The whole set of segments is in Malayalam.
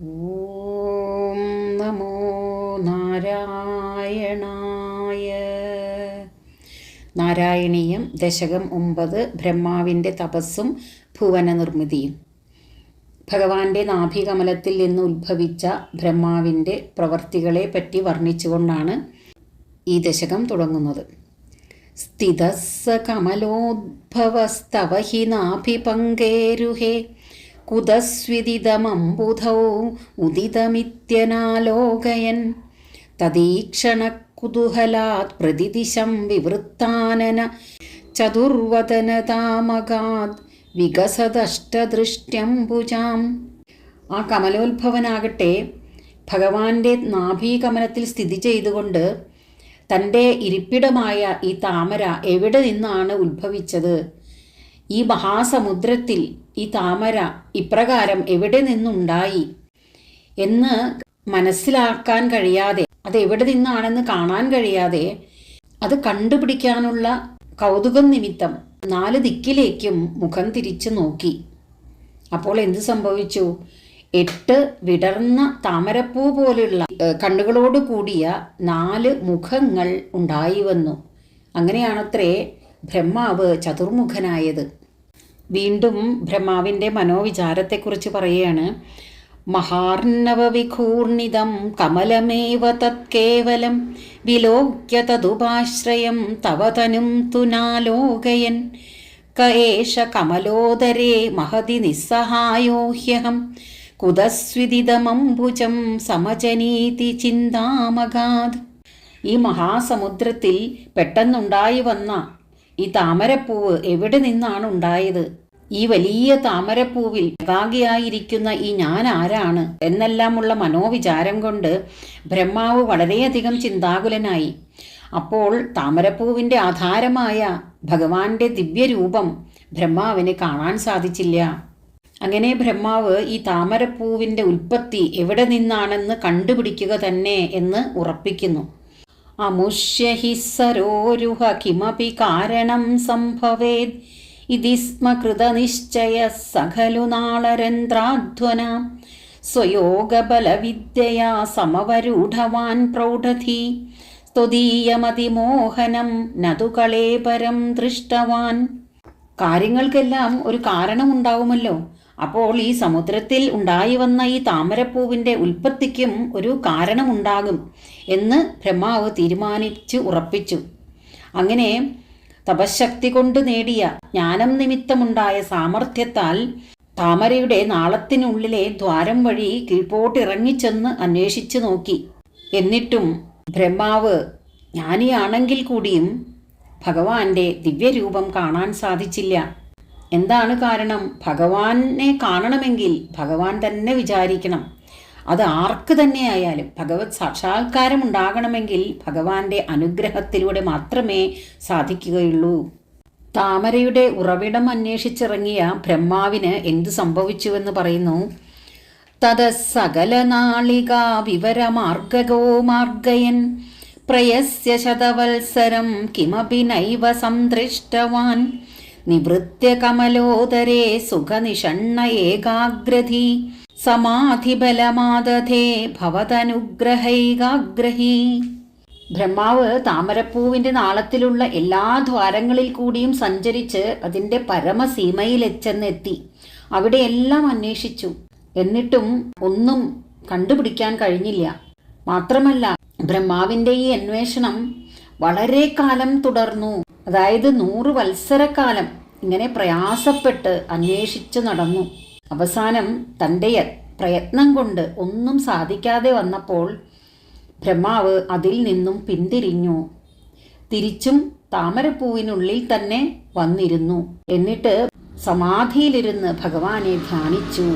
ഓം നമോ നാരായണായ. നാരായണീയം ദശകം ഒമ്പത് ബ്രഹ്മാവിന്റെ തപസ്സും ഭുവന നിർമ്മിതിയും ഭഗവാന്റെ നാഭികമലത്തിൽ നിന്ന് ഉത്ഭവിച്ച ബ്രഹ്മാവിന്റെ പ്രവർത്തികളെ പറ്റി വർണിച്ചുകൊണ്ടാണ് ഈ ദശകം തുടങ്ങുന്നത്. സ്ഥിതസ്സ കമലോദ്ഭവസ്തവ ഹി നാഭിപങ്കേരുഹേ. കുതസ്വിദിതമംബുധൗ ഉദിതമിത്യനാലോകയൻ. തദീക്ഷണക്കുതുഹലാത് പ്രതിദിശം വിവൃത്താനന ചതുർവദനതാമകാത് വികസദഷ്ടദൃഷ്ട്യംബുജാം ആ കമലോത്ഭവനാകട്ടെ ഭഗവാന്റെ നാഭീകമലത്തിൽ സ്ഥിതി ചെയ്തുകൊണ്ട് തന്റെ ഇരിപ്പിടമായ ഈ താമര എവിടെ നിന്നാണ് ഉത്ഭവിച്ചത്? ഈ മഹാസമുദ്രത്തിൽ ഈ താമര ഇപ്രകാരം എവിടെ നിന്നുണ്ടായി എന്ന് മനസ്സിലാക്കാൻ കഴിയാതെ അത് എവിടെ നിന്നാണെന്ന് കാണാൻ കഴിയാതെ അത് കണ്ടുപിടിക്കാനുള്ള കൗതുകം നിമിത്തം നാല് ദിക്കിലേക്കും മുഖം തിരിച്ചു നോക്കി. അപ്പോൾ എന്ത് സംഭവിച്ചു? എട്ട് വിടർന്ന താമരപ്പൂ പോലുള്ള കണ്ണുകളോട് കൂടിയ നാല് മുഖങ്ങൾ ഉണ്ടായി വന്നു. അങ്ങനെയാണത്രേ ബ്രഹ്മാവ് ചതുർമുഖനായത്. വീണ്ടും ബ്രഹ്മാവിന്റെ മനോവിചാരത്തെക്കുറിച്ച് പറയുകയാണ്. മഹാർണവവിഘൂർണിതം കമലമേവ തത്കേവലം വിലോക്യ തതുപാശ്രയം തവതനും തുനാലോകയൻ. കയേഷ കമലോദരേ മഹതി നിസ്സഹായോഹ്യഹം. കുതസ്വിദിതമംബുജം സമജനീതി ചിന്താമഗാത്. ഈ മഹാസമുദ്രത്തിൽ പെട്ടെന്നുണ്ടായി വന്ന ഈ താമരപ്പൂവ് എവിടെ നിന്നാണ് ഉണ്ടായത്? ഈ വലിയ താമരപ്പൂവിൽ ഭാഗിയായിരിക്കുന്ന ഈ ഞാൻ ആരാണ് എന്നെല്ലാമുള്ള മനോവിചാരം കൊണ്ട് ബ്രഹ്മാവ് വളരെയധികം ചിന്താകുലനായി. അപ്പോൾ താമരപ്പൂവിന്റെ ആധാരമായ ഭഗവാന്റെ ദിവ്യരൂപം ബ്രഹ്മാവിന് കാണാൻ സാധിച്ചില്ല. അങ്ങനെ ബ്രഹ്മാവ് ഈ താമരപ്പൂവിന്റെ ഉൽപ്പത്തി എവിടെ നിന്നാണെന്ന് കണ്ടുപിടിക്കുക തന്നെ എന്ന് ഉറപ്പിക്കുന്നു. അമുഷ്യ ഹി സരോരുഹ കിമപി കാരണം സംഭവേത് ഇതി സ്മ കൃതനിശ്ചയ സഖലു നാളരന്ധ്രാധ്വന. സ്വയോഗബലവിദ്യയാ സമവരൂഢവാൻ പ്രൗഢധി. സ്തുതീയമതിമോഹനം നതു കളേപരം ദൃഷ്ടവാൻ. കാര്യങ്ങൾക്കെല്ലാം ഒരു കാരണമുണ്ടാവുമല്ലോ. അപ്പോൾ ഈ സമുദ്രത്തിൽ ഉണ്ടായി വന്ന ഈ താമരപ്പൂവിന്റെ ഉൽപ്പത്തിക്കും ഒരു കാരണമുണ്ടാകും എന്ന് ബ്രഹ്മാവ് തീരുമാനിച്ചു ഉറപ്പിച്ചു. അങ്ങനെ തപശക്തി കൊണ്ട് നേടിയ ജ്ഞാനം നിമിത്തമുണ്ടായ സാമർഥ്യത്താൽ താമരയുടെ നാളത്തിനുള്ളിലെ ദ്വാരം വഴി കീഴ്പോട്ടിറങ്ങിച്ചെന്ന് അന്വേഷിച്ചു നോക്കി. എന്നിട്ടും ബ്രഹ്മാവ് ജ്ഞാനിയാണെങ്കിൽ കൂടിയും ഭഗവാന്റെ ദിവ്യരൂപം കാണാൻ സാധിച്ചില്ല. എന്താണ് കാരണം? ഭഗവാനെ കാണണമെങ്കിൽ ഭഗവാൻ തന്നെ വിചാരിക്കണം. അത് ആർക്ക് തന്നെയായാലും. ഭഗവത് സാക്ഷാത്കാരം ഉണ്ടാകണമെങ്കിൽ ഭഗവാന്റെ അനുഗ്രഹത്തിലൂടെ മാത്രമേ സാധിക്കുകയുള്ളൂ. താമരയുടെ ഉറവിടം അന്വേഷിച്ചിറങ്ങിയ ബ്രഹ്മാവിന് എന്തു സംഭവിച്ചുവെന്ന് പറയുന്നു? തത സകലനാളിക വിവരമാർഗോ മാർഗയൻ. പ്രയസ്യ ശതവത്സരം കിമപി നൈവ സംദൃഷ്ടവാൻ നിവൃത്യ കമലോദരേ സുഖനിഷണ്ണ ഏകാഗ്രധി സമാധിബലമാദധേ ഭവതനുഗ്രഹൈകാഗ്രഹി. ബ്രഹ്മാവ് താമരപ്പൂവിന്റെ നാളത്തിലുള്ള എല്ലാ ദ്വാരങ്ങളിൽ കൂടിയും സഞ്ചരിച്ച് അതിന്റെ പരമസീമയിലെച്ചെന്നെത്തി. അവിടെയെല്ലാം അന്വേഷിച്ചു. എന്നിട്ടും ഒന്നും കണ്ടുപിടിക്കാൻ കഴിഞ്ഞില്ല. മാത്രമല്ല ബ്രഹ്മാവിന്റെ ഈ അന്വേഷണം വളരെ കാലം തുടർന്നു. അതായത് നൂറ് വത്സരക്കാലം ഇങ്ങനെ പ്രയാസപ്പെട്ട് അന്വേഷിച്ചു നടന്നു. അവസാനം തന്റെ പ്രയത്നം കൊണ്ട് ഒന്നും സാധിക്കാതെ വന്നപ്പോൾ ബ്രഹ്മാവ് അതിൽ നിന്നും പിന്തിരിഞ്ഞു. തിരിച്ചും താമരപ്പൂവിനുള്ളിൽ തന്നെ വന്നിരുന്നു. എന്നിട്ട് സമാധിയിലിരുന്ന് ഭഗവാനെ ധ്യാനിച്ചു.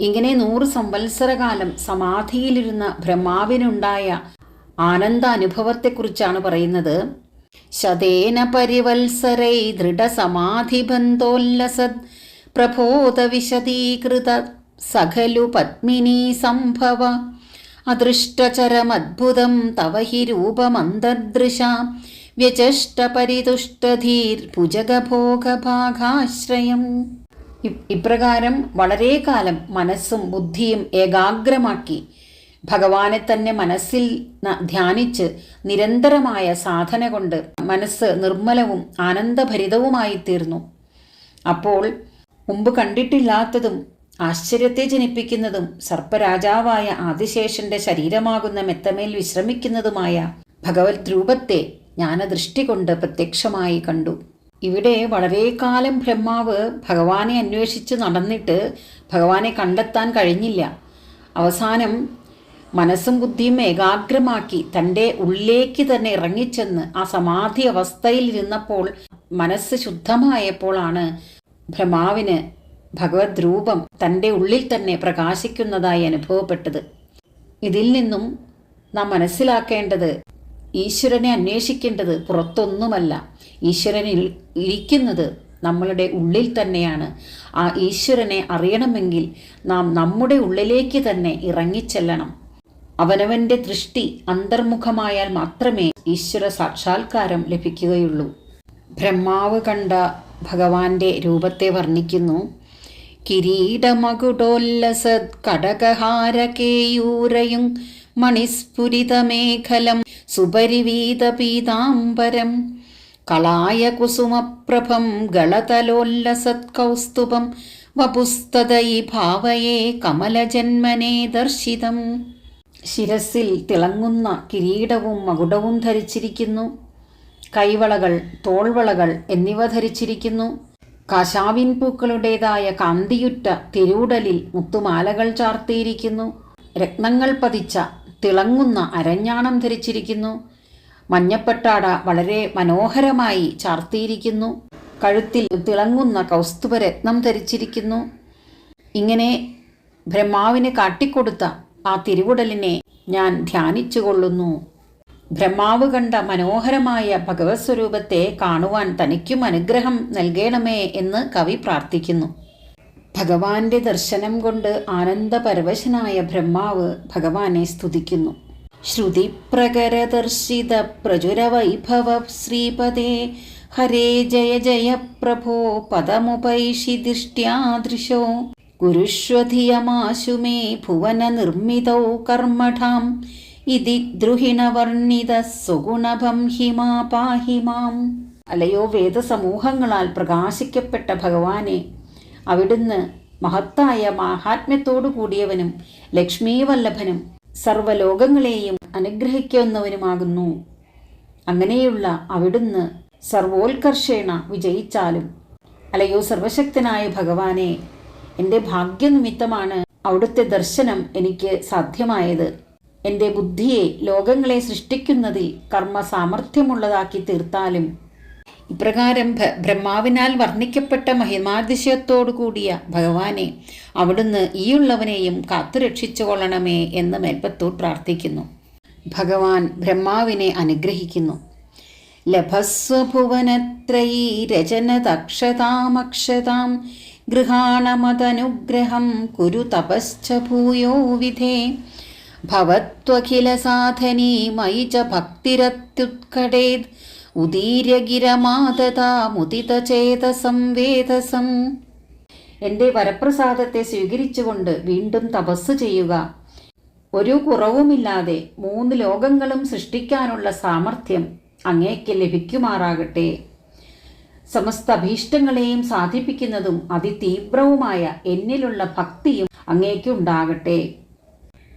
ഇങ്ങനെ നൂറ് സംവത്സരകാലം സമാധിയിലിരുന്ന ബ്രഹ്മാവിനുണ്ടായ ആനന്ദ അനുഭവത്തെക്കുറിച്ചാണ് പറയുന്നത്. ശതേന പരിവത്സരൈ ദൃഢസമാധിബന്ധോല്ലസത് പ്രബോധവിശദീകൃത സഖലു പത്മിനീ സംഭവ അദൃഷ്ടചരമദ്ഭുതം തവ ഹി രൂപമന്തർദൃശ വ്യചഷ്ടപരിതുഷ്ടധീർ ഭുജഗഭോഗഭാഗാശ്രയം. ഇ- ഇപ്രകാരം വളരെ കാലം മനസ്സും ബുദ്ധിയും ഏകാഗ്രമാക്കി ഭഗവാനെ തന്നെ മനസ്സിൽ ധ്യാനിച്ച് നിരന്തരമായ സാധന കൊണ്ട് മനസ്സ് നിർമ്മലവും ആനന്ദഭരിതവുമായി തീർന്നു അപ്പോൾ മുമ്പ് കണ്ടിട്ടില്ലാത്തതും ആശ്ചര്യത്തെ ജനിപ്പിക്കുന്നതും സർപ്പരാജാവായ ആദിശേഷന്റെ ശരീരമാകുന്ന മെത്തമേൽ വിശ്രമിക്കുന്നതുമായ ഭഗവത് രൂപത്തെ ജ്ഞാനദൃഷ്ടി കൊണ്ട് പ്രത്യക്ഷമായി കണ്ടു. ഇവിടെ വളരെ കാലം ബ്രഹ്മാവ് ഭഗവാനെ അന്വേഷിച്ച് നടന്നിട്ട് ഭഗവാനെ കണ്ടെത്താൻ കഴിഞ്ഞില്ല. അവസാനം മനസ്സും ബുദ്ധിയും ഏകാഗ്രമാക്കി തന്റെ ഉള്ളിലേക്ക് തന്നെ ഇറങ്ങിച്ചെന്ന് ആ സമാധി അവസ്ഥയിൽ ഇരുന്നപ്പോൾ മനസ്സ് ശുദ്ധമായപ്പോഴാണ് ബ്രഹ്മാവിന് ഭഗവത് രൂപം തന്റെ ഉള്ളിൽ തന്നെ പ്രകാശിക്കുന്നതായി അനുഭവപ്പെട്ടത്. ഇതിൽ നിന്നും നാം മനസ്സിലാക്കേണ്ടത് ഈശ്വരനെ അന്വേഷിക്കേണ്ടത് പുറത്തൊന്നുമല്ല. ഈശ്വരനിൽ ഇരിക്കുന്നത് നമ്മളുടെ ഉള്ളിൽ തന്നെയാണ്. ആ ഈശ്വരനെ അറിയണമെങ്കിൽ നാം നമ്മുടെ ഉള്ളിലേക്ക് തന്നെ ഇറങ്ങിച്ചെല്ലണം. അവനവന്റെ ദൃഷ്ടി അന്തർമുഖമായാൽ മാത്രമേ ഈശ്വര സാക്ഷാത്കാരം ലഭിക്കുകയുള്ളൂ. ബ്രഹ്മാവ് കണ്ട ഭഗവാന്റെ രൂപത്തെ വർണിക്കുന്നു. കിരീടമകുടോല്ലസത് കടകഹാരകേയൂരയും മണിസ്ഫുരിതമേഖലം സുപരിവീത പീതാംബരം കളായ കുസുമപ്രഭം ഗളതലോല്ലസത് കൗസ്തുഭം വപുസ്തതയി ഭാവയേ കമലജന്മനേ ദർശിതം. ശിരസിൽ തിളങ്ങുന്ന കിരീടവും മകുടവും ധരിച്ചിരിക്കുന്നു. കൈവളകൾ തോൾവളകൾ എന്നിവ ധരിച്ചിരിക്കുന്നു. കാശാവിൻ പൂക്കളുടേതായ കാന്തിയുറ്റ തിരൂടലിൽ മുത്തുമാലകൾ ചാർത്തിയിരിക്കുന്നു. രത്നങ്ങൾ പതിച്ച തിളങ്ങുന്ന അരഞ്ഞാണം ധരിച്ചിരിക്കുന്നു. മഞ്ഞപ്പട്ടാട വളരെ മനോഹരമായി ചാർത്തിയിരിക്കുന്നു. കഴുത്തിൽ തിളങ്ങുന്ന കൗസ്തുഭരത്നം ധരിച്ചിരിക്കുന്നു. ഇങ്ങനെ ബ്രഹ്മാവിന് കാട്ടിക്കൊടുത്ത ആ തിരുവുടലിനെ ഞാൻ ധ്യാനിച്ചുകൊള്ളുന്നു. ബ്രഹ്മാവ് കണ്ട മനോഹരമായ ഭഗവത് സ്വരൂപത്തെ കാണുവാൻ തനിക്കും അനുഗ്രഹം നൽകണമേ എന്ന് കവി പ്രാർത്ഥിക്കുന്നു. ഭഗവാന്റെ ദർശനം കൊണ്ട് ആനന്ദപരവശനായ ബ്രഹ്മാവ് ഭഗവാനെ സ്തുതിക്കുന്നു. ശ്രുതിപ്രകരദർശിത പ്രചുരവൈഭവ ശ്രീപദേ ഹരേ ജയ ജയ പ്രഭോ പദമുപൈഷി ദിഷ്ട്യാദൃശോ. കുരുഷ്വധിയമാശു മേ ഭുവന നിർമ്മിതൗ കർമ്മഠാം. ഇതി ദ്രുഹിണവർണിത സുഗുണഭം ഹിമാ പാഹി മാം. അലയോ വേദസമൂഹങ്ങളാൽ പ്രകാശിക്കപ്പെട്ട ഭഗവാനെ അവിടുന്ന് മഹത്തായ മാഹാത്മ്യത്തോടു കൂടിയവനും ലക്ഷ്മീവല്ലഭനും സർവലോകങ്ങളെയും അനുഗ്രഹിക്കുന്നവനുമാകുന്നു. അങ്ങനെയുള്ള അവിടുന്ന് സർവോത്കർഷേണ വിജയിച്ചാലും അലയോ സർവശക്തനായ ഭഗവാനെ എന്റെ ഭാഗ്യനിമിത്തമാണ് അവിടുത്തെ ദർശനം എനിക്ക് സാധ്യമായത്. എന്റെ ബുദ്ധിയെ ലോകങ്ങളെ സൃഷ്ടിക്കുന്നതിൽ കർമ്മ സാമർഥ്യമുള്ളതാക്കി തീർത്താലും ഇപ്രകാരം ബ്രഹ്മാവിനാൽ വർണിക്കപ്പെട്ട മഹിമാതിശയത്തോടു കൂടിയ ഭഗവാനെ അവിടുന്ന് ഈയുള്ളവനെയും കാത്തുരക്ഷിച്ചു കൊള്ളണമേ എന്ന് മേൽപ്പത്തൂർ പ്രാർത്ഥിക്കുന്നു. ഭഗവാൻ ബ്രഹ്മാവിനെ അനുഗ്രഹിക്കുന്നു. ലഭസ്വഭുവനത്രയീ രചനതക്ഷതാമക്ഷതാം ഗൃഹാണമതനുഗ്രഹം കുരു തപശ്ച ഭൂയോ വിധേ. ഭവത്വഖിലസാധനീ മയി ച ഭക്തിരത്യുത്കടേത് ഉദീര്യഗിരമാതതാമുദിതചേതസം വേദസം. എന്റെ വരപ്രസാദത്തെ സ്വീകരിച്ചുകൊണ്ട് വീണ്ടും തപസ് ചെയ്യുക. ഒരു കുറവുമില്ലാതെ മൂന്ന് ലോകങ്ങളും സൃഷ്ടിക്കാനുള്ള സാമർഥ്യം അങ്ങേക്ക് ലഭിക്കുമാറാകട്ടെ. സമസ്ത അഭീഷ്ടങ്ങളെയും സാധിപ്പിക്കുന്നതും അതിതീവ്രവുമായ എന്നിലുള്ള ഭക്തിയും അങ്ങേക്കുണ്ടാകട്ടെ.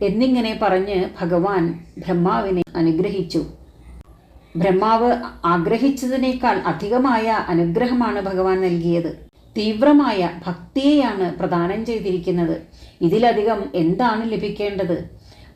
എന്നിങ്ങനെ പറഞ്ഞ് ഭഗവാൻ ബ്രഹ്മാവിനെ അനുഗ്രഹിച്ചു. ബ്രഹ്മാവ് ആഗ്രഹിച്ചതിനേക്കാൾ അധികമായ അനുഗ്രഹമാണ് ഭഗവാൻ നൽകിയത്. തീവ്രമായ ഭക്തിയെയാണ് പ്രദാനം ചെയ്തിരിക്കുന്നത്. ഇതിലധികം എന്താണ് ലഭിക്കേണ്ടത്?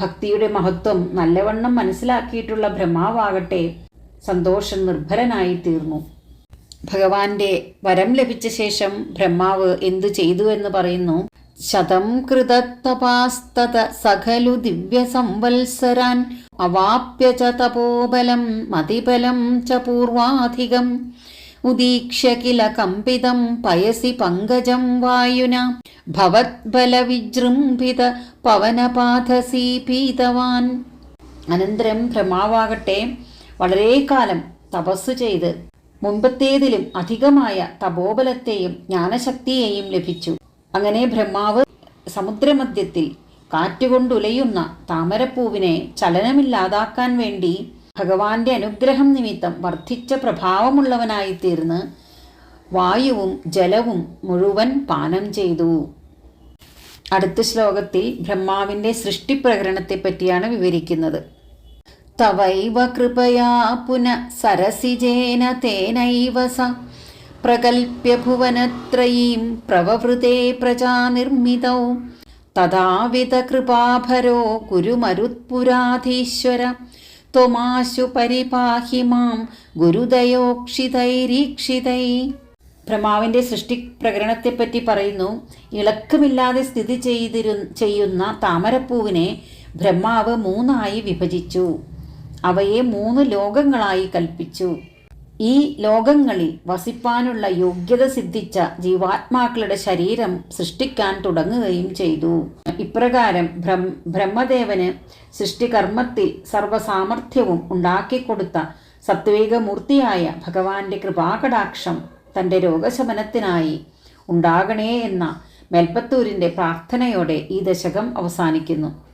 ഭക്തിയുടെ മഹത്വം നല്ലവണ്ണം മനസ്സിലാക്കിയിട്ടുള്ള ബ്രഹ്മാവാകട്ടെ. സന്തോഷം നിർഭരനായി തീർന്നു ഭഗവാന്റെ വരം ലഭിച്ച ശേഷം ബ്രഹ്മാവ് എന്തു ചെയ്തു എന്ന് പറയുന്നു? ശതം കൃതത്തപാസ്തത ദിവ്യ സംവത്സരാൻ അവാപ്യ ച തപോബലം മതിബലം ച പൂർവാധികം. ഉദീക്ഷ്യ കില കമ്പിതം പയസി പങ്കജം വായുന ഭവത്ബല വിജൃംഭിത പവനപാഥസീ പീതവാൻ അനന്തരം ബ്രഹ്മാവാകട്ടെ വളരെ കാലം തപസ് ചെയ്ത് മുൻപത്തേതിലും അധികമായ തപോബലത്തെയും ജ്ഞാനശക്തിയെയും ലഭിച്ചു. അങ്ങനെ ബ്രഹ്മാവ് സമുദ്രമധ്യത്തിൽ കാറ്റുകൊണ്ടുലയുന്ന താമരപ്പൂവിനെ ചലനമില്ലാതാക്കാൻ വേണ്ടി ഭഗവാന്റെ അനുഗ്രഹം നിമിത്തം വർദ്ധിച്ച പ്രഭാവമുള്ളവനായി തീർന്ന് വായുവും ജലവും മുഴുവൻ പാനം ചെയ്തു. അടുത്ത ശ്ലോകത്തിൽ ബ്രഹ്മാവിന്റെ സൃഷ്ടിപ്രകരണത്തെപ്പറ്റിയാണ് വിവരിക്കുന്നത്. തവൈവ കൃപയാ പുന സരസിജേന തേനൈവ സ. പ്രകൽപ്യ ഭുവനത്രയീം പ്രവവൃതേ പ്രജാനിർമ്മിതൗ. തഥാവിധ കൃപാഭരോ ഗുരുമരുത്പുരാധീശ്വര. ത്വമാശു പരിപാഹി മാം ഗുരുദയോക്ഷിതൈരീക്ഷിതൈ. ബ്രഹ്മാവിന്റെ സൃഷ്ടി പ്രകരണത്തെപ്പറ്റി പറയുന്നു ഇളക്കമില്ലാതെ സ്ഥിതി ചെയ്തിരു ചെയ്യുന്ന താമരപ്പൂവിനെ ബ്രഹ്മാവ് മൂന്നായി വിഭജിച്ചു. അവയെ മൂന്ന് ലോകങ്ങളായി കൽപ്പിച്ചു. ഈ ലോകങ്ങളിൽ വസിപ്പാനുള്ള യോഗ്യത സിദ്ധിച്ച ജീവാത്മാക്കളുടെ ശരീരം സൃഷ്ടിക്കാൻ തുടങ്ങുകയും ചെയ്തു. ഇപ്രകാരം ബ്രഹ്മ ബ്രഹ്മദേവന് സൃഷ്ടികർമ്മത്തിൽ സർവസാമർഥ്യവും ഉണ്ടാക്കിക്കൊടുത്ത സത്വേകമൂർത്തിയായ ഭഗവാന്റെ കൃപാകടാക്ഷം തന്റെ രോഗശമനത്തിനായി ഉണ്ടാകണേ എന്ന മേൽപ്പത്തൂരിന്റെ പ്രാർത്ഥനയോടെ ഈ ദശകം അവസാനിക്കുന്നു.